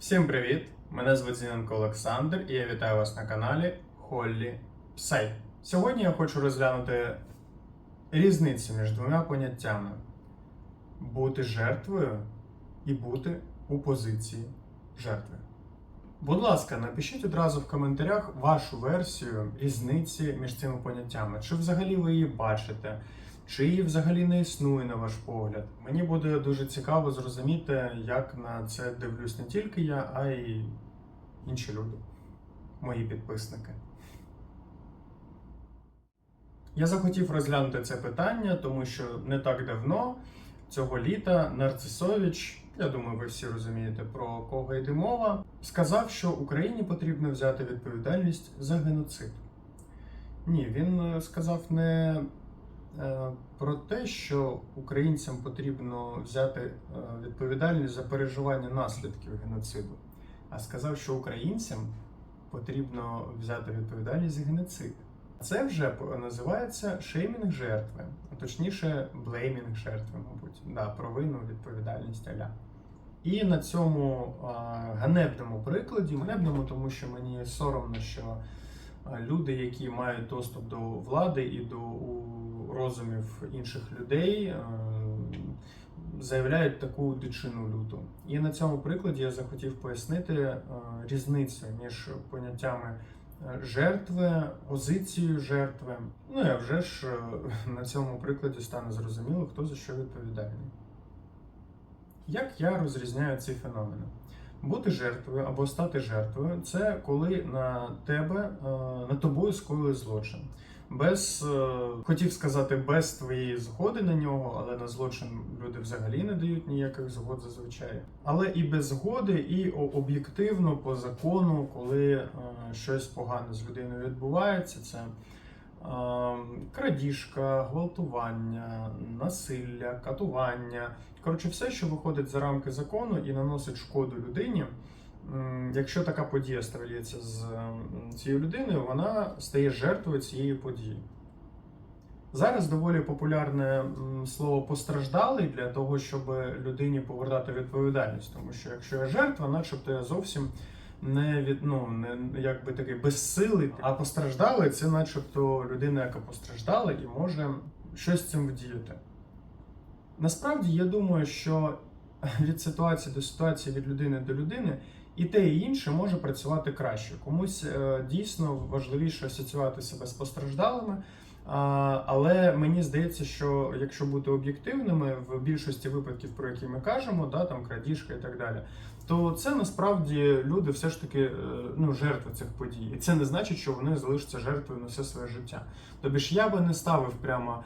Всім привіт! Мене звуть Зіненко Олександр і я вітаю вас на каналі Холлі Псай. Сьогодні я хочу розглянути різницю між двома поняттями: бути жертвою і бути у позиції жертви. Будь ласка, напишіть одразу в коментарях вашу версію різниці між цими поняттями. Чи взагалі ви її бачите? Чи її взагалі не існує на ваш погляд? Мені буде дуже цікаво зрозуміти, як на це дивлюсь не тільки я, а й інші люди, мої підписники. Я захотів розглянути це питання, тому що не так давно, цього літа, Нарцисович, я думаю, ви всі розумієте, про кого йде мова, сказав, що Україні потрібно взяти відповідальність за геноцид. Ні, він е, сказав не про те, що українцям потрібно взяти е, відповідальність за переживання наслідків геноциду, а сказав, що українцям потрібно взяти відповідальність за геноцид. Це вже називається шеймінг жертви, а точніше, блеймінг жертви, мабуть, да, провину, відповідальність аля. І на цьому а, ганебному прикладі, ганебному, тому що мені соромно, що люди, які мають доступ до влади і до розумів інших людей, е, заявляють таку дичину люту. І на цьому прикладі я захотів пояснити е, різницю між поняттями е, жертви, позицією жертви. Ну і вже ж на цьому прикладі стане зрозуміло, хто за що відповідальний. Як я розрізняю ці феномени? Бути жертвою або стати жертвою це коли на тебе, на тобою скоїли злочин. Без, е, хотів сказати, без твоєї згоди на нього, але на злочин люди взагалі не дають ніяких згод зазвичай. Але і без згоди, і об'єктивно по закону, коли е, щось погане з людиною відбувається, це е, крадіжка, гвалтування, насилля, катування. Коротше, все, що виходить за рамки закону і наносить шкоду людині. Якщо така подія стається з цією людиною, вона стає жертвою цієї події. Зараз доволі популярне слово постраждалий для того, щоб людині повертати відповідальність. Тому що якщо я жертва, начебто я зовсім не від ну не якби такий безсилий, а постраждалий це, начебто, людина, яка постраждала і може щось з цим вдіяти. Насправді я думаю, що від ситуації до ситуації, від людини до людини, і те, і інше може працювати краще. Комусь е, дійсно важливіше асоціювати себе з постраждалими. Але мені здається, що якщо бути об'єктивними, в більшості випадків, про які ми кажемо, да, там крадіжка і так далі, то це насправді люди все ж таки е, ну, жертви цих подій. І це не значить, що вони залишаться жертвою на все своє життя. Тобі ж я би не ставив прямо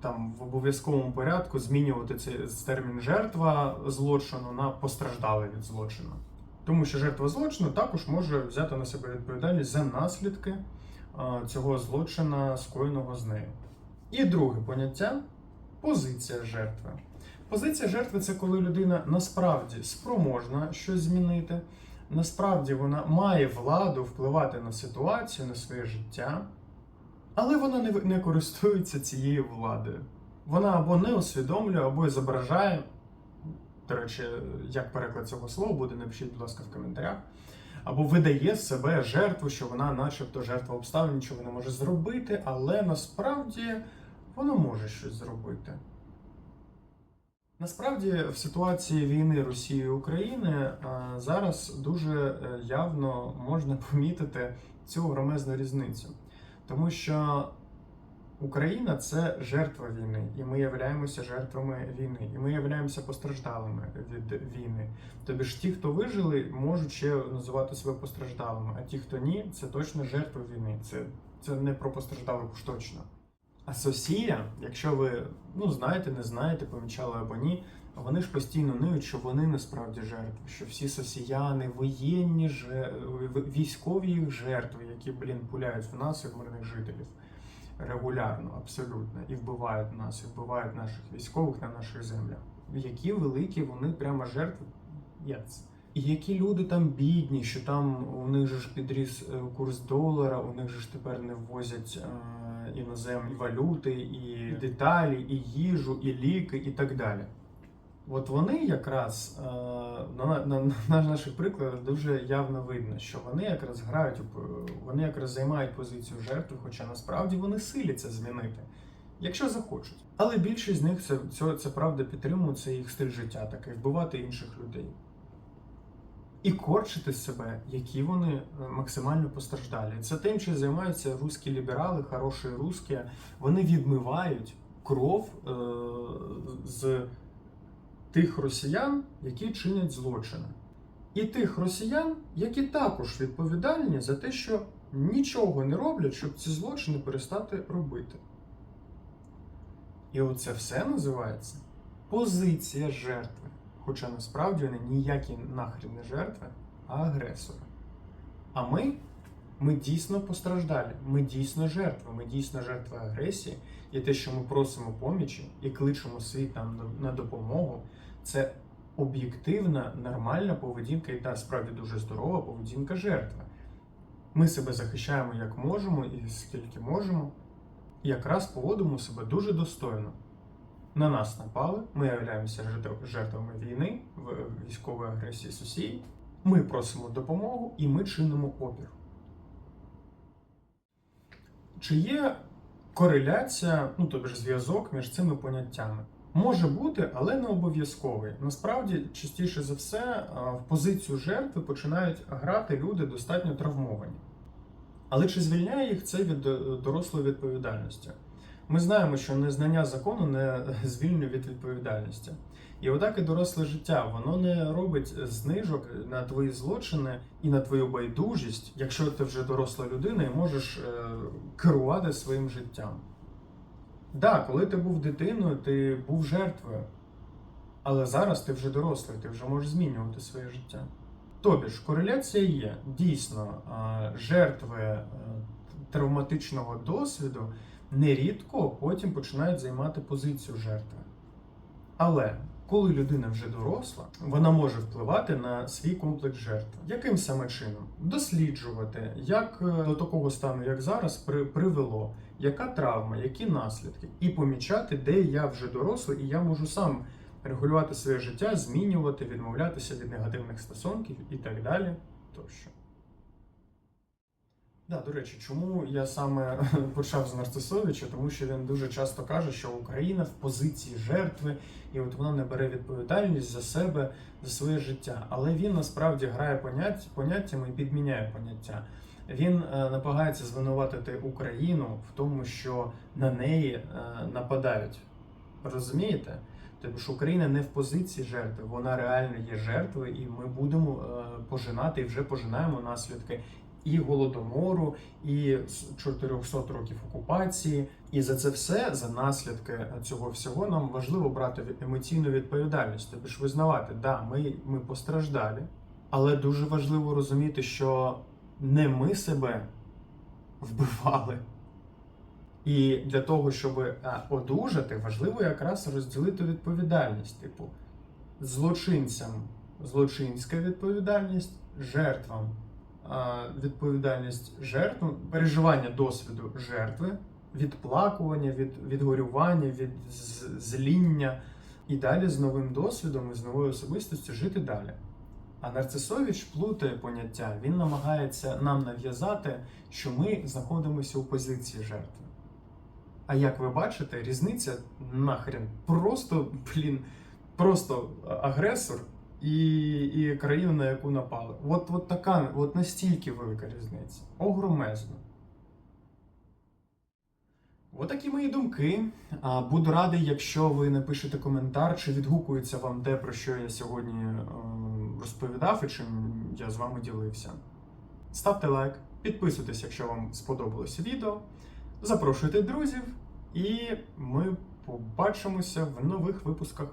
там в обов'язковому порядку змінювати цей термін жертва злочину на постраждалий від злочину. Тому що жертва злочину також може взяти на себе відповідальність за наслідки е, цього злочина, скоєного з нею. І друге поняття позиція жертви. Позиція жертви це коли людина насправді спроможна щось змінити, насправді вона має владу впливати на ситуацію, на своє життя, але вона не, не користується цією владою. Вона або не усвідомлює, або зображає. До речі, як переклад цього слова буде, напишіть, будь ласка, в коментарях. Або видає себе жертву, що вона, начебто, жертва обставин, нічого не може зробити, але насправді вона може щось зробити. Насправді, в ситуації війни Росії і України е, зараз дуже е, явно можна помітити цю громезну різницю, тому що Україна це жертва війни, і ми являємося жертвами війни, і ми являємося постраждалими від війни. Тобі ж ті, хто вижили, можуть ще називати себе постраждалими, а ті, хто ні, це точно жертви війни. Це, це не про постраждалих точно. А Сосія, якщо ви ну знаєте, не знаєте, помічали або ні, вони ж постійно ниють, що вони насправді жертви, що всі сосіяни, воєнні же- військові їх жертви, які, блін, пуляють в нас і в мирних жителів регулярно, абсолютно, і вбивають нас, і вбивають наших військових на наших землях. Які великі вони прямо жертви. Yes. І які люди там бідні, що там у них же ж підріс е, курс долара, у них же ж тепер не ввозять е, іноземні валюти, і деталі, і їжу, і ліки, і так далі. От вони якраз е, на, на, на наших прикладах дуже явно видно, що вони якраз грають, вони якраз займають позицію жертви, хоча насправді вони силяться змінити, якщо захочуть. Але більшість з них це, це, це правда підтримують, це їх стиль життя такий, вбивати інших людей. І корчити себе, які вони е, максимально постраждалі. Це тим, чим займаються русські ліберали, хороші русські. Вони відмивають кров е, з тих росіян, які чинять злочини. І тих росіян, які також відповідальні за те, що нічого не роблять, щоб ці злочини перестати робити. І оце все називається позиція жертви. Хоча насправді вони ніякі нахрін не жертви, а агресори. А ми, ми дійсно постраждалі, ми дійсно жертви, ми дійсно жертви агресії, і те, що ми просимо помічі і кличемо світ нам на- допомогу, це об'єктивна, нормальна поведінка і та справді дуже здорова поведінка жертви. Ми себе захищаємо як можемо і скільки можемо, і якраз поводимо себе дуже достойно. На нас напали, ми являємося жертвами війни, в- військової агресії сусідів. Ми просимо допомогу і ми чинимо опір. Чи є кореляція, ну тобто зв'язок між цими поняттями? Може бути, але не обов'язковий. Насправді, частіше за все, в позицію жертви починають грати люди достатньо травмовані. Але чи звільняє їх це від е, дорослої відповідальності? Ми знаємо, що незнання закону не звільнює від відповідальності. І отак і доросле життя, воно не робить знижок на твої злочини і на твою байдужість, якщо ти вже доросла людина і можеш е, керувати своїм життям. Так, коли ти був дитиною, ти був жертвою. Але зараз ти вже дорослий, ти вже можеш змінювати своє життя. Тобі ж кореляція є. Дійсно, жертви е, травматичного досвіду нерідко потім починають займати позицію жертви. Але коли людина вже доросла, вона може впливати на свій комплекс жертв. Яким саме чином? Досліджувати, як е, до такого стану, як зараз, привело, яка травма, які наслідки, і помічати, де я вже дорослий, і я можу сам регулювати своє життя, змінювати, відмовлятися від негативних стосунків і так далі. Тощо. Да, до речі, чому я саме почав з Нарцисовича? Тому що він дуже часто каже, що Україна в позиції жертви, і от вона не бере відповідальність за себе, за своє життя. Але він насправді грає понять, поняттями і підміняє поняття. Він е, намагається звинуватити Україну в тому, що на неї е, нападають. Розумієте? Тобто ж Україна не в позиції жертви, вона реально є жертвою, і ми будемо е, пожинати і вже пожинаємо наслідки і голодомору, і з 400 років окупації. І за це все, за наслідки цього всього, нам важливо брати емоційну відповідальність. Тобто ж визнавати, да, ми, ми постраждалі, але дуже важливо розуміти, що не ми себе вбивали. І для того, щоб е, одужати, важливо якраз розділити відповідальність. Типу, злочинцям злочинська відповідальність, жертвам відповідальність жертв, ну, переживання досвіду жертви, відплакування, від, відгорювання, від зління. І далі з новим досвідом і з новою особистістю жити далі. А Нарцисович плутає поняття, він намагається нам нав'язати, що ми знаходимося у позиції жертви. А як ви бачите, різниця нахрен просто, блін, просто агресор і, і країна, на яку напали. От, от така, от настільки велика різниця. Огромезна. Отакі мої думки. Буду радий, якщо ви напишете коментар, чи відгукується вам те, про що я сьогодні е, розповідав і чим я з вами ділився. Ставте лайк, підписуйтесь, якщо вам сподобалося відео. Запрошуйте друзів, і ми побачимося в нових випусках.